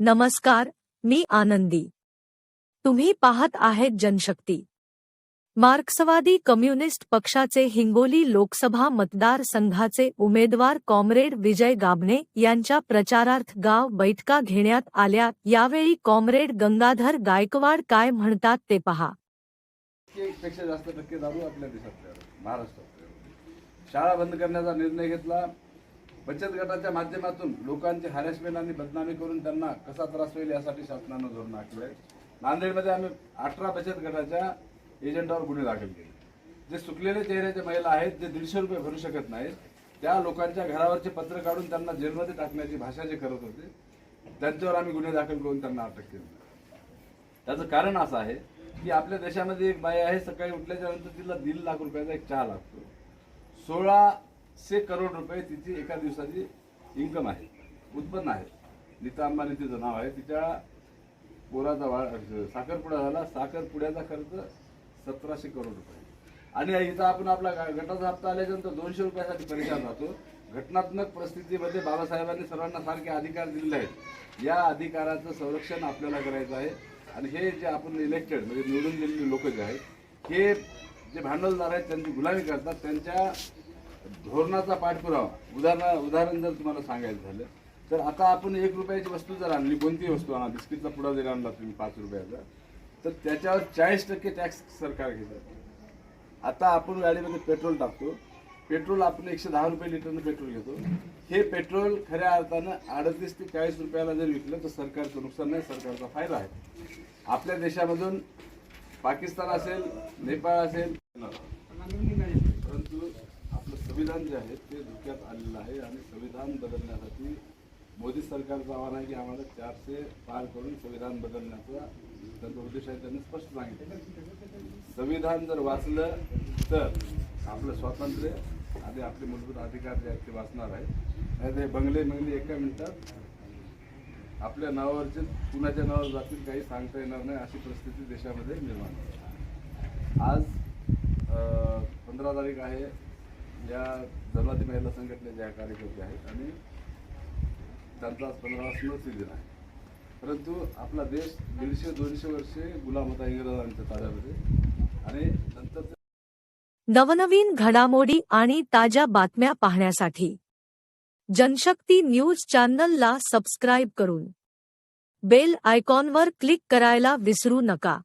नमस्कार मी आनंदी. तुम्ही पाहत आहेत जनशक्ती. मार्क्सवादी कम्युनिस्ट पक्षाचे हिंगोली लोकसभा मतदारसंघाचे उमेदवार कॉम्रेड विजय गाभणे यांच्या प्रचारार्थ गाव बैठका घेण्यात आल्या. यावेळी कॉम्रेड गंगाधर गायकवाड काय म्हणतात ते पहा. पेक्षा जास्त टक्के दारू आपल्या देशात महाराष्ट्रात शाळा बंद करण्याचा निर्णय घेतला बचत गटाच्या माध्यमातून लोकांची हॅरेसमेंट आणि बदनामी करून त्यांना कसा त्रास होईल यासाठी शासनानं धोरण आखलं आहे. नांदेडमध्ये आम्ही अठरा बचत गटाच्या एजंटावर गुन्हे दाखल केले. जे सुकलेले चेहऱ्याच्या महिला आहेत जे दीडशे रुपये भरू शकत नाहीत त्या लोकांच्या घरावरचे पत्र काढून त्यांना जेलमध्ये टाकण्याची भाषा जे करत होते त्यांच्यावर आम्ही गुन्हे दाखल करून त्यांना अटक केली. त्याचं कारण असं आहे की आपल्या देशामध्ये एक बाई आहे सकाळी उठल्याच्या नंतर तिला दीड लाख रुपयाचा एक चहा लागतो. सोळा से करोड रुपये तिची एका दिवसाची इन्कम आहे. उत्पन्न आहे. नीता अंबानी तिचं नाव आहे तिच्या पोराचा वा साखरपुडा झाला. साखरपुड्याचा खर्च सतराशे करोड रुपये. आणि इथं आपण आपला गटाचा हप्ता आल्याच्यानंतर दोनशे रुपयासाठी परेशान राहतो. घटनात्मक परिस्थितीमध्ये बाबासाहेबांनी सर्वांना सारखे अधिकार दिलेले आहेत. या अधिकाराचं संरक्षण आपल्याला करायचं आहे. आणि हे जे आपण इलेक्टेड म्हणजे निवडून दिलेले लोक जे आहेत हे जे भांडवलदार आहेत त्यांची गुलामी करतात. त्यांच्या धोरणाचा पाठपुरावा. उदाहरण उदाहरण जर तुम्हाला सांगायचं झालं तर आता आपण एक रुपयाची वस्तू जर आणली कोणतीही वस्तू आणा बिस्किटचा पुडा जरी आणला तुम्ही पाच रुपयाचा तर त्याच्यावर चाळीस टक्के टॅक्स सरकार घेतं. आता आपण गाडीमध्ये पेट्रोल टाकतो. पेट्रोल आपण एकशे दहा रुपये लिटरनं पेट्रोल घेतो. हे पेट्रोल खऱ्या अर्थानं अडतीस ते चाळीस रुपयाला जर विकलं तर सरकारचं नुकसान नाही सरकारचा फायदा आहे. आपल्या देशामधून पाकिस्तान असेल नेपाळ असेल संविधान जे आहे ते धोक्यात आलेलं आहे आणि संविधान बदलण्यासाठी मोदी सरकारचं आव्हान आहे की आम्हाला चारशे पार करून संविधान बदलण्याचा त्यांचा उद्देश आहे त्यांनी स्पष्ट सांगितलं. संविधान जर वाचलं तर आपलं स्वातंत्र्य आणि आपले मूलभूत अधिकार जे आहेत ते वाचणार आहे ते बंगले बंगले एका मिनिटात आपल्या नावावरचे कुणाच्या नावावर जातील काही सांगता येणार नाही अशी परिस्थिती देशामध्ये निर्माण आज पंधरा तारीख आहे. या जमाती महिला संघटनेच्या कार्यकर्ते आहेत आणि त्यांचा आज पंधरा स्मृती दिन आहे. परंतु आपला देश दीडशे दोनशे वर्षे गुलाम होता इंग्रजांच्या ताब्यामध्ये. आणि नंतर नवनवीन घडामोडी आणि ताज्या बातम्या पाहण्यासाठी जनशक्ती न्यूज चॅनलला सबस्क्राईब करून बेल आयकॉनवर क्लिक करायला विसरू नका.